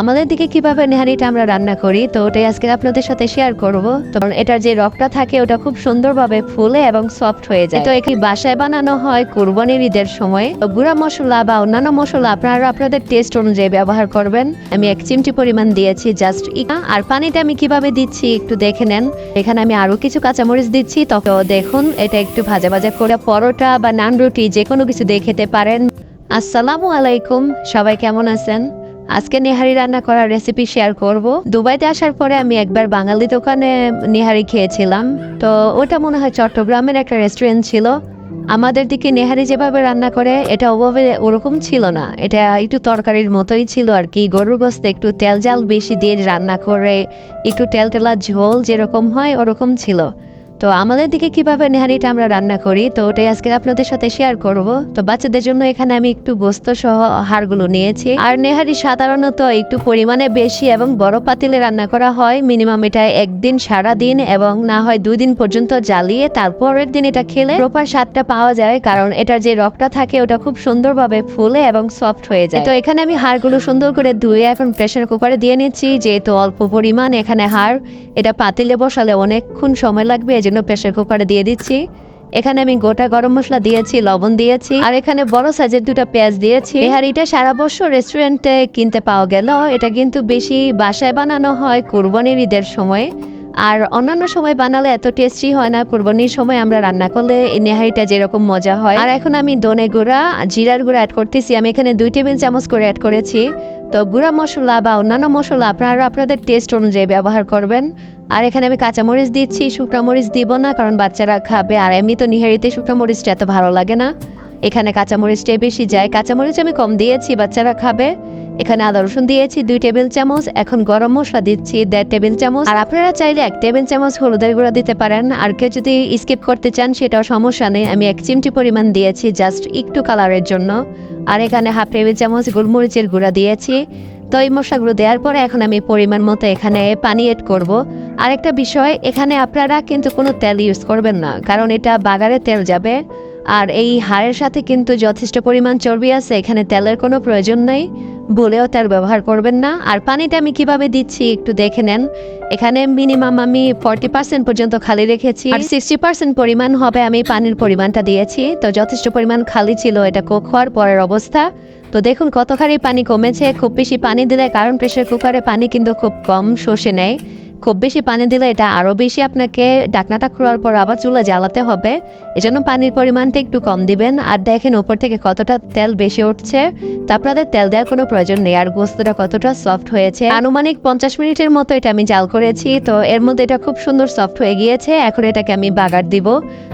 আমাদের দিকে কীভাবে নেহারিটা আমরা রান্না করি, তো ওটাই আজকে আপনাদের সাথে শেয়ার করব। তো এটার যে রকটা থাকে, ওটা খুব সুন্দরভাবে ফুলে এবং সফট হয়ে যায়। তো এটি বাসায় বানানো হয় কুরবানির ঈদের সময়। তো গুঁড়া মশলা বা অন্যান্য মশলা আপনারা আপনাদের টেস্ট অনুযায়ী ব্যবহার করবেন। আমি এক চিমটি পরিমাণ দিয়েছি জাস্ট আর পানিটা আমি কীভাবে দিচ্ছি একটু দেখে নেন। এখানে আমি আরও কিছু কাঁচামরিচ দিচ্ছি। তো দেখুন, এটা একটু ভাজা ভাজা করে পরোটা বা নান রুটি যে কোনো কিছু দিয়ে খেতে পারেন। আসসালামু আলাইকুম, সবাই কেমন আছেন? আজকে নেহারি রান্না করার রেসিপি শেয়ার করব। দুবাইতে আসার পরে আমি একবার বাঙালি দোকানে নেহারি খেয়েছিলাম। তো ওটা মনে হয় চট্টগ্রামের একটা রেস্টুরেন্ট ছিল। আমাদের দিকে নেহারি যেভাবে রান্না করে, এটা ওভাবে ওরকম ছিল না। এটা একটু তরকারির মতোই ছিল আর কি। গরুর গোস্তে একটু তেল জাল বেশি দিয়ে রান্না করে, একটু তেল তেলা ঝোল যেরকম হয় ওরকম ছিল। তো আমাদের দিকে কীভাবে নেহারিটা আমরা রান্না করি, তো ওটাই আজকে আপনাদের সাথে শেয়ার করব। তো বাচ্চাদের জন্য এখানে আমি একটু গোস্ত সহ হাড়গুলো নিয়েছি। আর নেহারি সাধারণত একটু পরিমাণে বেশি এবং বড় পাতিলে রান্না করা হয়। মিনিমাম এটা একদিন সারা দিন এবং না হয় দুই দিন পর্যন্ত জ্বালিয়ে তারপরের দিন এটা খেলে প্রপার স্বাদটা পাওয়া যায়। কারণ এটার যে রকটা থাকে ওটা খুব সুন্দরভাবে ফুলে এবং সফট হয়ে যায়। তো এখানে আমি হাড়গুলো সুন্দর করে ধুয়ে এখন প্রেসার কুকারে দিয়ে নিচ্ছি। যেহেতু অল্প পরিমাণ এখানে হাড়, এটা পাতিলে বসালে অনেকক্ষণ সময় লাগবে। এজন্য প্রেশার কুকারে দিয়ে দিচ্ছি। এখানে আমি গোটা গরম মশলা দিয়েছি, লবণ দিয়েছি, আর এখানে বড় সাইজের দুটো পেঁয়াজ দিয়েছি। আর এটা সারা বছর রেস্টুরেন্টে কিনতে পাওয়া গেল। এটা কিন্তু বেশি বাসায় বানানো হয় কুরবানির ঈদের সময়। আর অন্যান্য সময় বানালে এত টেস্টি হয় না, কুরবানির সময় আমরা রান্না করলে এই যেরকম মজা হয়। আর এখন আমি দনে গুঁড়া, জিরার গুঁড়া অ্যাড করতেছি। আমি এখানে দুই টেবিল চামচ করে অ্যাড করেছি। তো গুঁড়া মশলা বা অন্যান্য মশলা আপনারা আপনাদের টেস্ট অনুযায়ী ব্যবহার করবেন। আর এখানে আমি কাঁচামরিচ দিচ্ছি শুকনো মরিচ দিব না, কারণ বাচ্চারা খাবে। আর এমনি তো নিহারিতে শুকনো মরিচটা এত ভালো লাগে না। এখানে কাঁচামরিচটাই বেশি যায়। কাঁচামরিচ আমি কম দিয়েছি, বাচ্চারা খাবে। এখানে আদা রসুন দিয়েছি, দুই টেবিল চামচ, এখন গরম মশলা দিচ্ছি, দেড় টেবিল চামচ। আর আপনারা চাইলে এক টেবিল চামচ হলুদের গুঁড়া দিতে পারেন। আর কেউ যদি স্কিপ করতে চান, সেটাও সমস্যা নেই। আমি এক চিমটি পরিমাণ দিয়েছি, জাস্ট একটু কালারের জন্য। আর এখানে হাফ টেবিল চামচ গোলমরিচের গুঁড়া দিয়েছি। তো এই মশলাগুলো দেওয়ার পরে এখন আমি পরিমাণ মতো এখানে পানি এড করব। আর একটা বিষয়, এখানে আপনারা কিন্তু কোনো তেল ইউজ করবেন না, কারণ এটা বাগারে তেল যাবে। আর এই হাড়ের সাথে কিন্তু যথেষ্ট পরিমাণ চর্বি আছে, এখানে তেলের কোনো প্রয়োজন নেই। বলেও তার ব্যবহার করবেন না। আর পানিটা আমি কীভাবে দিচ্ছি একটু দেখে নেন। এখানে মিনিমাম আমি ফর্টি পার্সেন্ট পর্যন্ত খালি রেখেছি। আর সিক্সটি পার্সেন্ট পরিমাণ হবে আমি পানির পরিমাণটা দিয়েছি। তো যথেষ্ট পরিমাণ খালি ছিল, এটা কোক হওয়ার পরের অবস্থা। তো দেখুন কতখানি পানি কমেছে। খুব বেশি পানি দিলে কারণ প্রেশার কুকারে পানি কিন্তু খুব কম শোষে নেয়। খুব বেশি পানি দিলে এটা আরও বেশি আপনাকে ডাকনাটা খোলার পর আবার চুলা জ্বালাতে হবে। এজন্য পানির পরিমাণটা একটু কম দিবেন। আর দেখেন উপর থেকে কতটা তেল বেশি উঠছে। তো আপনাদের তেল দেওয়ার কোনো প্রয়োজন নেই। আর গোস্তটা কতটা সফট হয়েছে। আনুমানিক পঞ্চাশ মিনিটের মতো এটা আমি জাল করেছি। তো এর মধ্যে এটা খুব সুন্দর সফট হয়ে গিয়েছে। এখন এটাকে আমি বাগার দিব।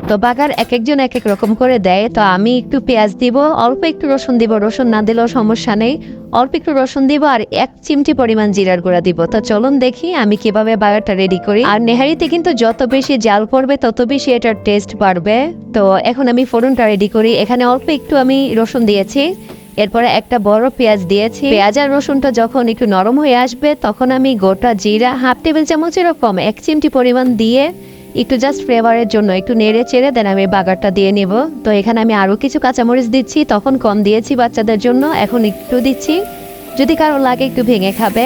তো বাগার এক একজন এক এক রকম করে দেয়। তো আমি একটু পেঁয়াজ দিব। অল্প একটু রসুন দিব। রসুন না দিলেও সমস্যা নেই। অল্প একটু রসুন দিব আর এক চিমটি পরিমাণ জিরার গুঁড়া দিব। তো চলুন দেখি আমি কীভাবে বাগারটা রেডি করি। আর নেহারিতে কিন্তু যত বেশি জাল পড়বে, তত বেশি এটার টেস্ট বাড়বে। তো এখন আমি ফোড়নটা রেডি করি। এখানে অল্প একটু আমি রসুন দিয়েছি। এরপরে একটা বড় পেঁয়াজ দিয়েছি। পেঁয়াজ আর রসুনটা যখন একটু নরম হয়ে আসবে, তখন আমি গোটা জিরা হাফ টেবিল চামচ এরকম এক চিমটি পরিমাণ দিয়ে একটু জাস্ট ফ্লেভারের জন্য, একটু নেড়ে চেড়ে দেন আমি বাগারটা দিয়ে নেব। তো এখানে আমি আরও কিছু কাঁচামরিচ দিচ্ছি, তখন কম দিয়েছি বাচ্চাদের জন্য, এখন একটু দিচ্ছি। যদি কারও লাগে একটু ভেঙে খাবে।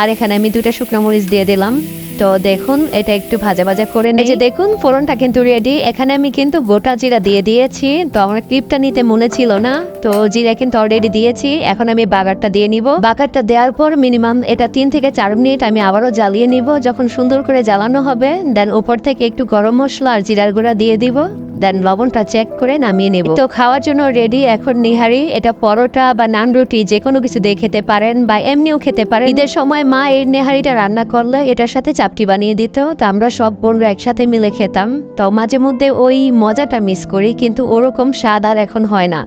আর এখানে আমি দুটা শুকনো মরিচ দিয়ে দিলাম। তো দেখুন, এটা একটু ভাজা ভাজা করে নিই। যে দেখুন, ফোড়নটা কিন্তু রেডি এখানে আমি কিন্তু গোটা জিরা দিয়ে দিয়েছি। তো আমার ক্লিপটা নিতে মনে ছিল না। তো জিরা কিন্তু অলরেডি দিয়েছি। এখন আমি বাগারটা দিয়ে নিব। বাগারটা দেওয়ার পর মিনিমাম এটা তিন থেকে চার মিনিট আমি আবারও জ্বালিয়ে নিব। যখন সুন্দর করে জ্বালানো হবে দেন উপর থেকে একটু গরম মশলা আর জিরার গুঁড়া দিয়ে দিব। দেন লবণটা চেক করে নামিয়ে নেব। তো খাওয়ার জন্য রেডি এখন নিহারি, এটা পরোটা বা নান রুটি যে কোনো কিছু দিয়ে খেতে পারেন বা এমনিও খেতে পারেন। ঈদের সময় মা এই নেহারিটা রান্না করলে এটার সাথে চাপটি বানিয়ে দিত, তো আমরা সব বোনরা একসাথে মিলে খেতাম। তো মাঝে মধ্যে ওই মজাটা মিস করি, কিন্তু ওরকম স্বাদ আর এখন হয় না।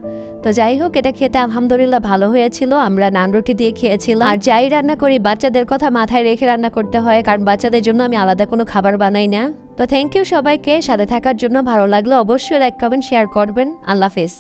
তো যাই হোক, এটা খেতে আলহামদুলিল্লাহ ভালো হয়েছিল, আমরা নান রুটি দিয়ে খেয়েছিলাম। আর যাই রান্না করি, বাচ্চাদের কথা মাথায় রেখে রান্না করতে হয়, কারণ বাচ্চাদের জন্য আমি আলাদা কোনো খাবার বানাই না। তো থ্যাংক ইউ সবাইকে, সাথে থাকার জন্য ভালো লাগল অবশ্যই লাইক কমেন্ট শেয়ার করবেন। আল্লাহ হাফেজ।